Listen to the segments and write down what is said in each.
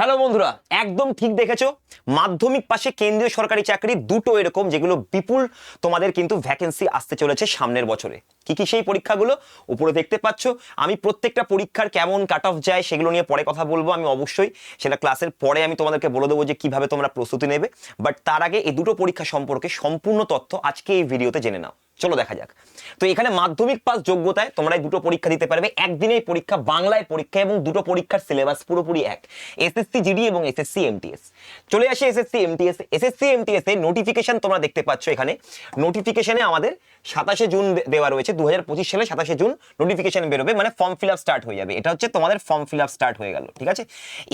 Hello বন্ধুরা, একদম ঠিক দেখেছ? মাধ্যমিক পাশে কেন্দ্রীয় সরকারি চাকরি দুটো এরকম যেগুলো বিপুল তোমাদের কিন্তু ভ্যাকেন্সি আসতে চলেছে সামনের বছরে। কি কি সেই পরীক্ষাগুলো? উপরে দেখতে পাচ্ছ, আমি প্রত্যেকটা পরীক্ষার কেমন কাট অফ যায় সেগুলো নিয়ে পরে কথা বলব আমি অবশ্যই। সেটা ক্লাসের পরে আমি তোমাদেরকে বলে দেবো যে কীভাবে তোমরা প্রস্তুতি নেবে। বাট তার আগে এই দুটো পরীক্ষা সম্পর্কে সম্পূর্ণ তথ্য আজকে এই ভিডিওতে জেনে নাও। চলো দেখা যাক। তো এখানে মাধ্যমিক পাস যোগ্যতায় তোমরা দুটো পরীক্ষা দিতে পারবে। একদিনেই পরীক্ষা, বাংলায় পরীক্ষা এবং দুটো পরীক্ষার সিলেবাস পুরোপুরি এক। এসএসসি জিডি এবং এসএসসি এমটিএস চলে আসে এসএসসি এমটিএস এসএসসি এমটিএস এর নোটিফিকেশন তোমরা দেখতে পাচ্ছ এখানে। নোটিফিকেশনে আমাদের সাতাশে জুন দেওয়া রয়েছে দু হাজার পঁচিশ সালে সাতাশে জুন নোটিফিকেশন বেরোবে মানে ফর্ম ফিল আপ স্টার্ট হয়ে যাবে। এটা হচ্ছে তোমাদের ফর্ম ফিল আপ স্টার্ট হয়ে গেল, ঠিক আছে?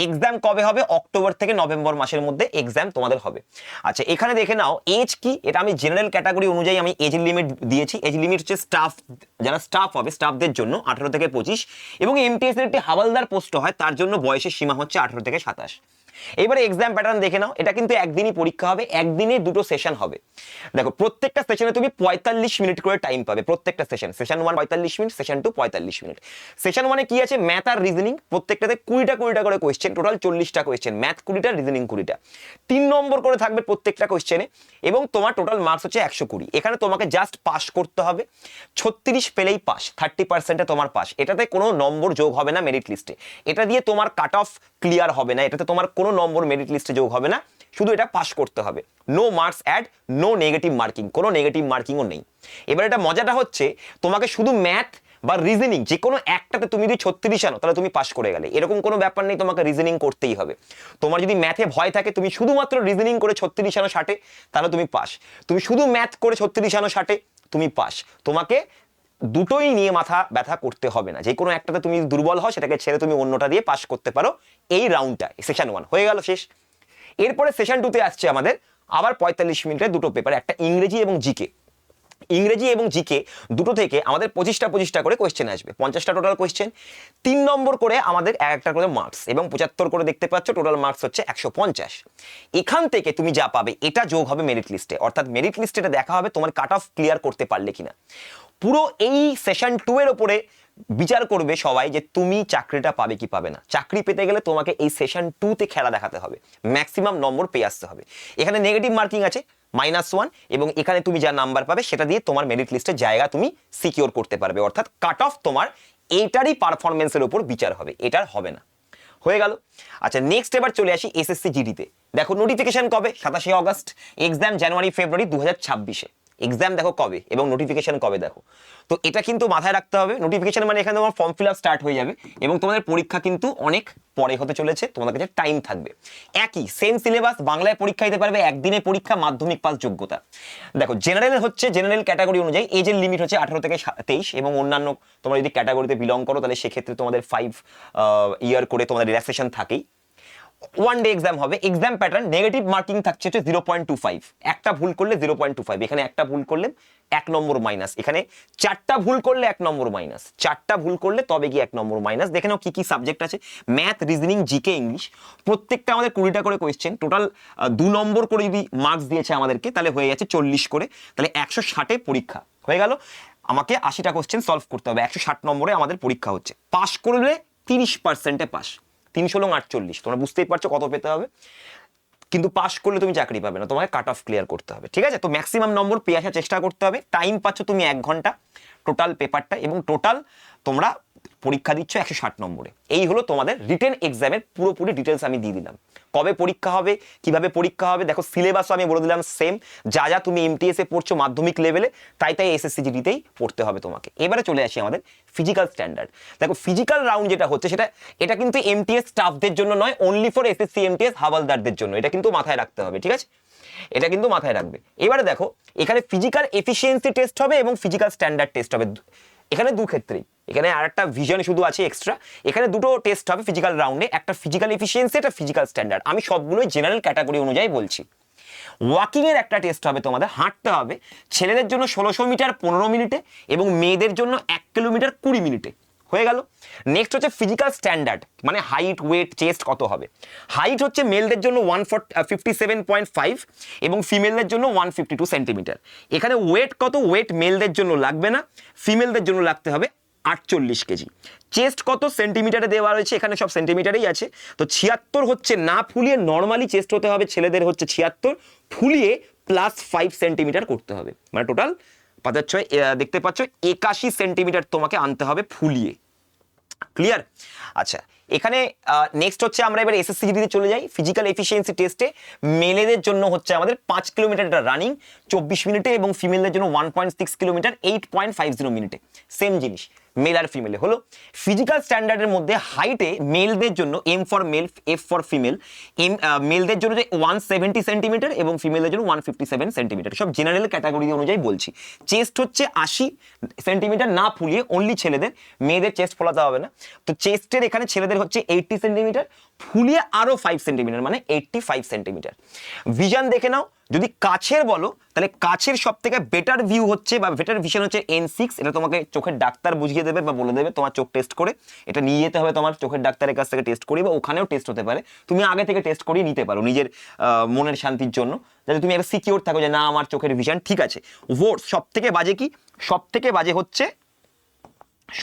এক্সাম কবে হবে? অক্টোবর থেকে নভেম্বর মাসের মধ্যে এক্সাম তোমাদের হবে। আচ্ছা এখানে দেখে নাও এজ কি? এটা আমি জেনারেল ক্যাটাগরি অনুযায়ী আমি এজ লিমিট দিয়েছি। এজ লিমিট হচ্ছে স্টাফ যারা স্টাফ হবে স্টাফদের জন্য আঠারো থেকে পঁচিশ। এবং এমটিএস এর একটি হাওয়ালদার পোস্ট হয়, তার জন্য বয়সের সীমা হচ্ছে আঠারো থেকে সাতাশ। এবারে এক্সাম প্যাটার্ন দেখে নাও, এটা কিন্তু একদিনই পরীক্ষা হবে, একদিনে দুটো সেশন হবে। দেখো, প্রত্যেকটা সেশনে তুমি পঁয়তাল্লিশ মিনিট করে টাইম পাবে, প্রত্যেকটা সেশন সেশন ওয়ান পঁয়তাল্লিশ মিনিট সেশন টু পঁয়তাল্লিশ মিনিট সেশন ওয়ানে কি আছে? ম্যাথ আর রিজনিং প্রত্যেকটাতে কুড়িটা কুড়িটা করে কোয়েশ্চেন টোটাল চল্লিশটা কোয়েশ্চেন ম্যাথ কুড়িটা রিজনিং কুড়িটা। তিন নম্বর করে থাকবে প্রত্যেকটা কোয়েশ্চেনে এবং তোমার টোটাল মার্কস হচ্ছে একশো কুড়ি। এখানে তোমাকে জাস্ট পাস করতে হবে। ছত্রিশ পেলেই পাস থার্টি পার্সেন্টে তোমার পাস এটাতে কোনো নম্বর যোগ হবে না মেরিট লিস্টে এটা দিয়ে তোমার কাট অফ ক্লিয়ার হবে না। এটাতে তোমার কোনো নম্বর মেরিট লিস্টে যোগ হবে না। শুধু এটা পাস করতে হবে। No marks add no negative marking কোনো নেগেটিভ মার্কিংও নেই। এবার এটা মজাটা হচ্ছে, তোমাকে শুধু ম্যাথ বা রিজনিং যে কোনো একটাতে তুমি যদি ছত্রিশ আনো, তাহলে তুমি পাস করে গেলে। এরকম কোনো ব্যাপার নেই তোমাকে রিজনিং করতেই হবে। তোমার যদি ম্যাথে ভয় থাকে, তুমি শুধুমাত্র রিজনিং করে ছত্রিশ আনো ষাটে, তাহলে তুমি পাস তুমি শুধু ম্যাথ করে ছত্রিশ আনো ষাটে, তুমি পাস তোমাকে দুটোই নিয়ে মাথা ব্যথা করতে হবে না। যে কোনো একটাতে তুমি দুর্বল হও, সেটাকে ছেড়ে তুমি অন্যটা দিয়ে পাস করতে পারো। এই রাউন্ডটা সেশন ওয়ান হয়ে গেল শেষ। এরপরে সেশন টুতে আসছে আমাদের আবার পঁয়তাল্লিশ মিনিটের দুটো পেপার একটা ইংরেজি এবং জিকে। ইংরেজি এবং জিকে দুটো থেকে আমাদের পঁচিশটা পঁচিশটা করে কোয়েশ্চেন আসবে। পঞ্চাশটা টোটাল কোয়েশ্চেন তিন নম্বর করে আমাদের এক একটা করে মার্কস এবং পঁচাত্তর করে দেখতে পাচ্ছ টোটাল মার্কস হচ্ছে একশো পঞ্চাশ। এখান থেকে তুমি যা পাবে, এটা যোগ হবে মেরিট লিস্টে অর্থাৎ মেরিট লিস্টে এটা দেখা হবে তোমার কাট অফ ক্লিয়ার করতে পারলে কিনা। পুরো এই সেশন টু এর ওপরে বিচার করবে সবাই যে তুমি চাকরিটা পাবে কি পাবে না। চাকরি পেতে গেলে তোমাকে এই সেশন টুতে খেলা দেখাতে হবে। ম্যাক্সিমাম নম্বর পেয়ে আসতে হবে। এখানে নেগেটিভ মার্কিং আছে মাইনাস ওয়ান এবং এখানে তুমি যা নাম্বার পাবে সেটা দিয়ে তোমার মেরিট লিস্টের জায়গা তুমি সিকিওর করতে পারবে। অর্থাৎ কাট অফ তোমার এইটারই পারফরমেন্সের উপর বিচার হবে। এটার হবে না। হয়ে গেল। আচ্ছা নেক্সট এবার চলে আসি এসএসসি জিডিতে দেখো নোটিফিকেশন কবে? সাতাশে অগস্ট এক্সাম জানুয়ারি ফেব্রুয়ারি দু হাজার ছাব্বিশে। এক্সাম দেখো কবে এবং নোটিফিকেশন কবে দেখো। তো এটা কিন্তু মাথায় রাখতে হবে। নোটিফিকেশন মানে এখানে তোমার ফর্ম ফিল আপ স্টার্ট হয়ে যাবে এবং তোমাদের পরীক্ষা কিন্তু অনেক পরে হতে চলেছে। তোমাদের কাছে টাইম থাকবে। একই সেম সিলেবাস বাংলায় পরীক্ষা দিতে পারবে একদিনে পরীক্ষা, মাধ্যমিক পাস যোগ্যতা। দেখো জেনারেল হচ্ছে জেনারেল ক্যাটাগরি অনুযায়ী এজের লিমিট হচ্ছে আঠারো থেকে তেইশ এবং অন্যান্য তোমরা যদি ক্যাটাগরিতে বিলং করো, তাহলে সেক্ষেত্রে তোমাদের ফাইভ ইয়ার করে তোমাদের রিল্যাক্সেশন থাকেই। ওয়ান ডে এক্সাম হবে এক্সাম প্যাটার্ন নেগেটিভ মার্কিং থাকছে হচ্ছে জিরো পয়েন্ট টু ফাইভ একটা ভুল করলে জিরো পয়েন্ট টু ফাইভ এখানে একটা ভুল করলে এক নম্বর মাইনাস এখানে চারটা ভুল করলে এক নম্বর মাইনাস চারটা ভুল করলে তবে গিয়ে এক নম্বর মাইনাস দেখে নাও কি কি সাবজেক্ট আছে। ম্যাথ রিজনিং জিকে ইংলিশ প্রত্যেকটা আমাদের কুড়িটা করে কোয়েশ্চেন টোটাল দু নম্বর করে যদি মার্কস দিয়েছে আমাদেরকে, তাহলে হয়ে যাচ্ছে চল্লিশ করে। তাহলে একশো ষাটে পরীক্ষা, হয়ে গেল? আমাকে আশিটা কোয়েশ্চেন সলভ করতে হবে, একশো ষাট নম্বরে আমাদের পরীক্ষা হচ্ছে। পাস করলে তিরিশ পার্সেন্টে পাস তিনশো লং আটচল্লিশ। তোমরা বুঝতেই পারছ কত পেতে হবে। কিন্তু পাশ করলে তুমি চাকরি পাবে না, তোমাকে কাট অফ ক্লিয়ার করতে হবে, ঠিক আছে? তো ম্যাক্সিমাম নম্বর পেয়ে আসার চেষ্টা করতে হবে। টাইম পাচ্ছ তুমি এক ঘণ্টা টোটাল পেপারটা এবং টোটাল তোমরা পরীক্ষা দিচ্ছ একশো ষাট নম্বরে। এই হলো তোমাদের রিটেন এক্সামের পুরোপুরি ডিটেলস আমি দিয়ে দিলাম। কবে পরীক্ষা হবে, কীভাবে পরীক্ষা হবে, দেখো সিলেবাসও আমি বলে দিলাম সেম যা যা তুমি এমটিএস পড়ছো মাধ্যমিক লেভেলে তাই তাই এসএসসি জিডিতেই পড়তে হবে তোমাকে। এবারে চলে আসি আমাদের ফিজিক্যাল স্ট্যান্ডার্ড দেখো ফিজিক্যাল রাউন্ড যেটা হচ্ছে সেটা, এটা কিন্তু এমটিএস স্টাফদের জন্য নয় অনলি ফর এসএসসি এমটিএস হাওয়ালদারদের জন্য। এটা কিন্তু মাথায় রাখতে হবে, ঠিক আছে? এটা কিন্তু মাথায় রাখবে। এবারে দেখো, এখানে ফিজিক্যাল এফিসিয়েন্সি টেস্ট হবে এবং ফিজিক্যাল স্ট্যান্ডার্ড টেস্ট হবে। এখানে দু ক্ষেত্রেই। এখানে আর একটা ভিজন শুধু আছে এক্সট্রা এখানে দুটো টেস্ট হবে ফিজিক্যাল রাউন্ডে একটা ফিজিক্যাল এফিসিয়েন্সি একটা ফিজিক্যাল স্ট্যান্ডার্ড আমি সবগুলোই জেনারেল ক্যাটাগরি অনুযায়ী বলছি। ওয়াকিংয়ের একটা টেস্ট হবে তোমাদের। হাঁটতে হবে। ছেলেদের জন্য ষোলোশো মিটার পনেরো মিনিটে এবং মেয়েদের জন্য এক কিলোমিটার কুড়ি মিনিটে। হয়ে গেল। নেক্সট হচ্ছে ফিজিক্যাল স্ট্যান্ডার্ড মানে হাইট ওয়েট চেস্ট কত হবে? হাইট হচ্ছে মেলদের জন্য one fifty seven point five এবং ফিমেলদের জন্য ওয়ান ফিফটি টু সেন্টিমিটার এখানে ওয়েট কত? ওয়েট মেলদের জন্য লাগবে না। ফিমেলদের জন্য লাগতে হবে আটচল্লিশ কেজি। চেস্ট কত সেন্টিমিটারে দেওয়া রয়েছে? এখানে সব সেন্টিমিটারেই আছে। তো ছিয়াত্তর হচ্ছে না ফুলিয়ে নর্মালি চেস্ট হতে হবে। ছেলেদের হচ্ছে ছিয়াত্তর। ফুলিয়ে প্লাস ফাইভ সেন্টিমিটার করতে হবে। মানে টোটাল পাঁচ ছয় দেখতে পাচ্ছ, একাশি সেন্টিমিটার তোমাকে আনতে হবে ফুলিয়ে। ক্লিয়ার আচ্ছা এখানে নেক্সট হচ্ছে আমরা এবার এসএসসি জিডিতে চলে যাই। ফিজিক্যাল এফিসিয়েন্সি টেস্টে মেলেদের জন্য হচ্ছে আমাদের পাঁচ কিলোমিটার রানিং চব্বিশ মিনিটে এবং ফিমেলদের জন্য one point six kilometre eight point five zero মিনিটে। সেম জিনিস মেল আর ফিমেলে হলো ফিজিক্যাল স্ট্যান্ডার্ডের মধ্যে হাইটে মেলদের জন্য M for male F for female M মেলদের জন্য যে ওয়ান সেভেন্টি সেন্টিমিটার এবং ফিমেলদের জন্য ওয়ান ফিফটি সেভেন সেন্টিমিটার সব জেনারেল ক্যাটাগরি অনুযায়ী বলছি। চেস্ট হচ্ছে আশি সেন্টিমিটার না ফুলিয়ে অনলি ছেলেদের, মেয়েদের চেস্ট ফোলাতে হবে না। তো চেস্টের এখানে ছেলেদের হচ্ছে এইটটি সেন্টিমিটার ফুলিয়ে আরও ফাইভ সেন্টিমিটার মানে এইটটি ফাইভ সেন্টিমিটার ভিজন দেখে নাও, যদি কাছের বলো, তাহলে কাছের সব থেকে বেটার ভিউ হচ্ছে বা বেটার ভিশন হচ্ছে এন সিক্স এটা তোমাকে চোখের ডাক্তার বুঝিয়ে দেবে বা বলে দেবে, তোমার চোখ টেস্ট করে। এটা নিয়ে যেতে হবে তোমার চোখের ডাক্তারের কাছ থেকে টেস্ট করি বা ওখানেও টেস্ট হতে পারে। তুমি আগে থেকে টেস্ট করিয়ে নিতে পারো নিজের মনের শান্তির জন্য। যাতে তুমি একটা সিকিওর থাকো যে না, আমার চোখের ভিশন ঠিক আছে। ওর সব থেকে বাজে কি? সব থেকে বাজে হচ্ছে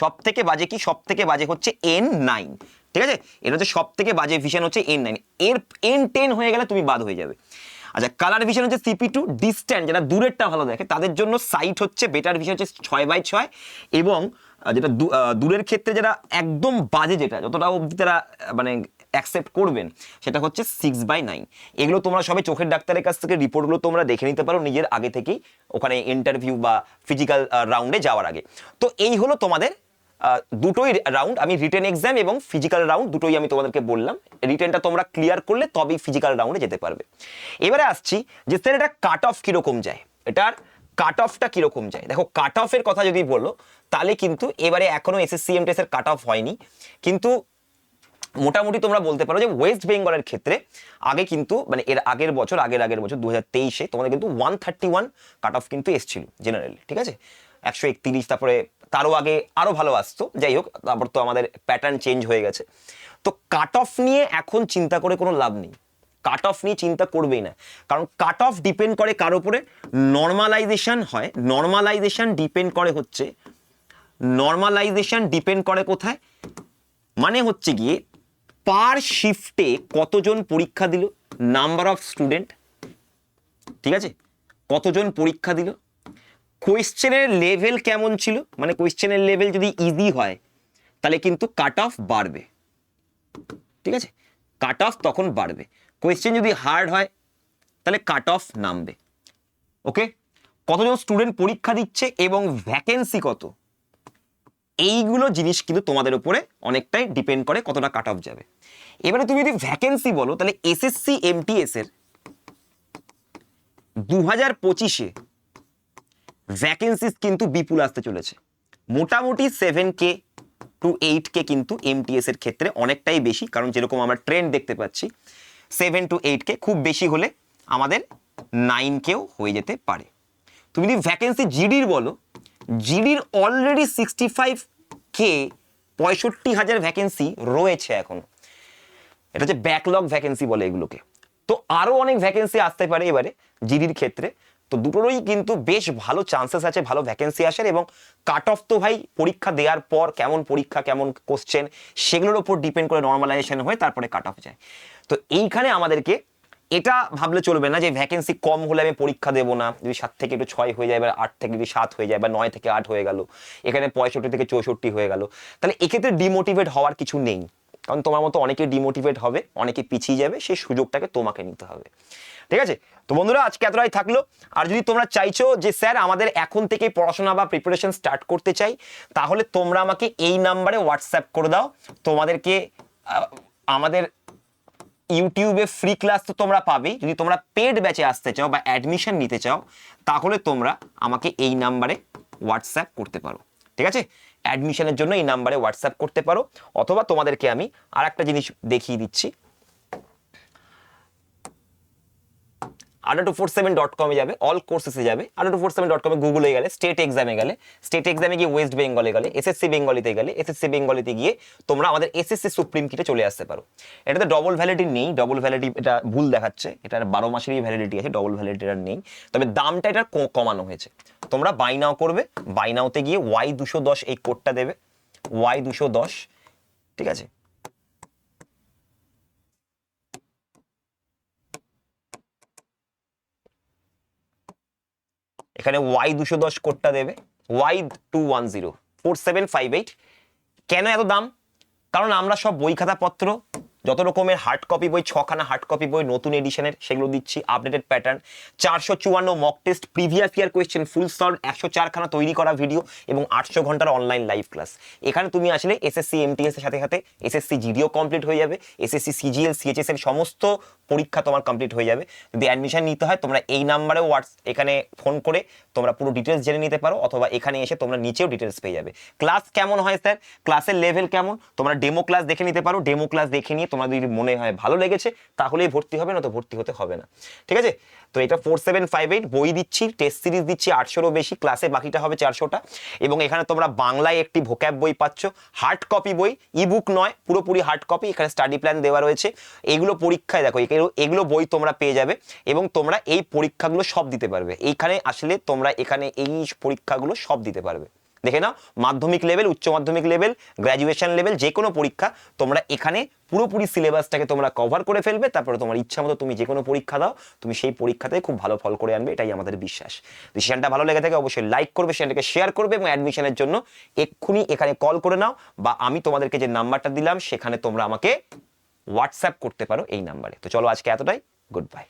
সব থেকে বাজে কি? সব থেকে বাজে হচ্ছে এন নাইন ঠিক আছে? এটা হচ্ছে সব থেকে বাজে ভিশন হচ্ছে এন নাইন এর এন টেন হয়ে গেলে তুমি বাদ হয়ে যাবে। আচ্ছা কালার ভিশন হচ্ছে সিপি টু ডিস্ট্যান্ট যেটা দূরেরটা ভালো দেখে, তাদের জন্য সাইট হচ্ছে বেটার ভিশন হচ্ছে ছয় বাই ছয়। এবং যেটা দূরের ক্ষেত্রে যেটা একদম বাজে যেটা, যতটা অবধি তারা মানে অ্যাকসেপ্ট করবেন, সেটা হচ্ছে সিক্স বাই নাইন এগুলো তোমরা সবাই চোখের ডাক্তারের কাছ থেকে রিপোর্টগুলো তোমরা দেখে নিতে পারো নিজের আগে থেকেই, ওখানে ইন্টারভিউ বা ফিজিক্যাল রাউন্ডে যাওয়ার আগে। তো এই হলো তোমাদের দুটোই রাউন্ড আমি রিটেন এক্সাম এবং ফিজিক্যাল রাউন্ড দুটোই আমি তোমাদেরকে বললাম। রিটেনটা তোমরা ক্লিয়ার করলে তবেই ফিজিক্যাল রাউন্ডে যেতে পারবে। এবারে আসছি যে স্যার এটা কাট অফ কীরকম যায়? এটার কাট অফটা কীরকম যায়? দেখো কাট অফের কথা যদি বলো, তাহলে কিন্তু এবারে এখনও এসএসসি এমটিএস এর কাট অফ হয়নি। কিন্তু মোটামুটি তোমরা বলতে পারো যে ওয়েস্ট বেঙ্গলের ক্ষেত্রে আগে কিন্তু মানে এর আগের বছর, আগের আগের বছর দু হাজার তেইশে তোমাদের কিন্তু one thirty one cut off কিন্তু এসছিল জেনারেলি ঠিক আছে? একশো একত্রিশ, তারপরে তারও আগে আরও ভালো আসতো, যাই হোক, তারপর তো আমাদের প্যাটার্ন চেঞ্জ হয়ে গেছে। তো কাট অফ নিয়ে এখন চিন্তা করে কোনো লাভ নেই। কাট অফ নিয়ে চিন্তা করবেই না। কারণ কাট অফ ডিপেন্ড করে কার উপরে? নর্মালাইজেশন হয়। নর্মালাইজেশন ডিপেন্ড করে হচ্ছে নর্মালাইজেশন ডিপেন্ড করে কোথায়? মানে হচ্ছে গিয়ে পার শিফটে কতজন পরীক্ষা দিল? নাম্বার অফ স্টুডেন্ট ঠিক আছে? কতজন পরীক্ষা দিল? কোয়েশ্চেনের লেভেল কেমন ছিল? মানে কোয়েশ্চেনের লেভেল যদি ইজি হয়, তাহলে কিন্তু কাট অফ বাড়বে। ঠিক আছে? কাট অফ তখন বাড়বে। কোয়েশ্চেন যদি হার্ড হয়, তাহলে কাট অফ নামবে। ওকে কতজন স্টুডেন্ট পরীক্ষা দিচ্ছে এবং ভ্যাকেন্সি কত? এইগুলো জিনিস কিন্তু তোমাদের উপরে অনেকটাই ডিপেন্ড করে কতটা কাট অফ যাবে। এবারে তুমি যদি ভ্যাকেন্সি বলো, তাহলে এসএসসি এমটিএস এর দু হাজার পঁচিশে ভ্যাকেন্সিস কিন্তু বিপুল আসতে চলেছে। মোটামুটি seven K two eight K কিন্তু এমটিএস এর ক্ষেত্রে অনেকটাই বেশি, কারণ যেরকম আমরা ট্রেন্ড দেখতে পাচ্ছি সেভেন টু এইট কে খুব বেশি হলে আমাদের নাইন কেও হয়ে যেতে পারে। তুমি যদি ভ্যাকেন্সি জিডির বলো জিডির অলরেডি সিক্সটি ফাইভ কে পঁয়ষট্টি হাজার ভ্যাকেন্সি রয়েছে এখন। এটা হচ্ছে ব্যাকলগ ভ্যাকেন্সি বলে এগুলোকে। তো আরও অনেক ভ্যাকেন্সি আসতে পারে এবারে জিডির ক্ষেত্রে। তো দুটোরই কিন্তু বেশ ভালো চান্সেস আছে, ভালো ভ্যাকেন্সি আসার এবং কাট অফ তো ভাই পরীক্ষা দেওয়ার পর কেমন পরীক্ষা, কেমন কোশ্চেন সেগুলোর ওপর ডিপেন্ড করে নর্মালাইজেশন হয়ে তারপরে কাট অফ যায়। তো এইখানে আমাদেরকে এটা ভাবলে চলবে না যে ভ্যাকেন্সি কম হলে আমি পরীক্ষা দেবো না। যদি সাত থেকে একটু ছয় হয়ে যায় বা আট থেকে যদি সাত হয়ে যায়, বা নয় থেকে আট হয়ে গেল, এখানে পঁয়ষট্টি থেকে চৌষট্টি হয়ে গেল, তাহলে এক্ষেত্রে ডিমোটিভেট হওয়ার কিছু নেই। কারণ তোমার মতো অনেকে ডিমোটিভেট হবে, অনেকে পিছিয়ে যাবে, সেই সুযোগটাকে তোমাকে নিতে হবে। ঠিক আছে? তো বন্ধুরা, আজকে এতটাই থাকল। আর যদি তোমরা চাইছো যে, স্যার, আমাদের এখন থেকে পড়াশোনা বা প্রিপারেশন স্টার্ট করতে চাই, তাহলে তোমরা আমাকে এই নাম্বারে হোয়াটসঅ্যাপ করে দাও। তোমাদেরকে আমাদের ইউটিউবে ফ্রি ক্লাস তো তোমরা পাবেই। যদি তোমরা পেড ব্যাচে আসতে চাও বা অ্যাডমিশন নিতে চাও, তাহলে তোমরা আমাকে এই নাম্বারে হোয়াটসঅ্যাপ করতে পারো। ঠিক আছে? অ্যাডমিশনের জন্য এই নাম্বারে হোয়াটসঅ্যাপ করতে পারো। অথবা তোমাদেরকে আমি আর একটা জিনিস দেখিয়ে দিচ্ছি। Adda two four seven dot কমে যাবে অল কোর্সেসে যাবে। Adda two four seven dot কমে গুগলে গেলে স্টেট এক্সামে গেলে স্টেট এক্সামে গিয়ে ওয়েস্ট বেঙ্গলে গেলে এসএসসি বেঙ্গলিতে গেলে এসএসসি বেঙ্গলিতে গিয়ে তোমরা আমাদের এসএসসি সুপ্রিম কিটে চলে আসতে পারো। এটাতে ডবল ভ্যালিডিটি নেই ডবল ভ্যালিডিটি এটা ভুল দেখাচ্ছে, এটার বারো মাসেরই ভ্যালিডিটি আছে ডবল ভ্যালিডিটি আর নেই। তবে দামটা এটার কমানো হয়েছে। তোমরা বাই নাও করবে বাই নাওতে গিয়ে ওয়াই দুশো দশ এই কোডটা দেবে ওয়াই দুশো দশ, ঠিক আছে? এখানে ওয়াই দুশো দশ কোডটা দেবে। Y two one zero four seven five eight কেন এত দাম? কারণ আমরা সব বই খাতাপত্র যত রকমের হার্ড কপি বই, ছখানা হার্ড কপি বই, নতুন এডিশনের সেগুলো দিচ্ছি আপডেটেড প্যাটার্ন চারশো চুয়ান্ন mock test previous year question full solve একশো চারখানা তৈরি করা ভিডিও এবং আটশো ঘণ্টার অনলাইন লাইভ ক্লাস এখানে তুমি আসলে এসএসসি এমটিএস এর সাথে সাথে এসএসসি জিডিও কমপ্লিট হয়ে যাবে। এসএসসি সিজিএল সিএচএস এর সমস্ত পরীক্ষা তোমার কমপ্লিট হয়ে যাবে। যদি অ্যাডমিশন নিতে হয়, তোমরা এই নাম্বারে হোয়াটস এখানে ফোন করে তোমরা পুরো ডিটেলস জেনে নিতে পারো, অথবা এখানে এসে তোমরা নিচেও ডিটেলস পেয়ে যাবে। ক্লাস কেমন হয় স্যার ক্লাসের লেভেল কেমন? তোমরা ডেমো ক্লাস দেখে নিতে পারো। ডেমো ক্লাস দেখে নিয়ে তোমার যদি মনে হয় ভালো লেগেছে, তাহলেই ভর্তি হবে না তো ভর্তি হতে হবে না। ঠিক আছে? তো এটা ফোর সেভেন ফাইভ এইট বই দিচ্ছি টেস্ট সিরিজ দিচ্ছি, আটশোরও বেশি ক্লাসে বাকিটা হবে চারশোটা। এবং এখানে তোমরা বাংলায় একটি ভোক্যাব বই পাচ্ছ হার্ড কপি বই ইবুক নয়, পুরোপুরি হার্ড কপি এখানে স্টাডি প্ল্যান দেওয়া রয়েছে। এগুলো পরীক্ষায় দেখো, এগুলো বই তোমরা পেয়ে যাবে এবং তোমরা এই পরীক্ষাগুলো সব দিতে পারবে। এইখানে আসলে তোমরা এখানে এই পরীক্ষাগুলো সব দিতে পারবে। দেখে নাও, মাধ্যমিক লেভেল উচ্চ মাধ্যমিক লেভেল গ্র্যাজুয়েশন লেভেল যে কোনো পরীক্ষা তোমরা এখানে পুরোপুরি সিলেবাসটাকে তোমরা কভার করে ফেলবে, তারপরে তোমার ইচ্ছা মতো তুমি যে কোনো পরীক্ষা দাও, তুমি সেই পরীক্ষাতে খুব ভালো ফল করে আনবে, এটাই আমাদের বিশ্বাস। ডিসিশনটা ভালো লেগে থাকে অবশ্যই লাইক করবে, সেটাকে শেয়ার করবে এবং অ্যাডমিশনের জন্য এক্ষুনি এখানে কল করে নাও বা আমি তোমাদেরকে যে নাম্বারটা দিলাম, সেখানে তোমরা আমাকে হোয়াটসঅ্যাপ করতে পারো এই নাম্বারে তো চলো আজকে এতটাই গুড বাই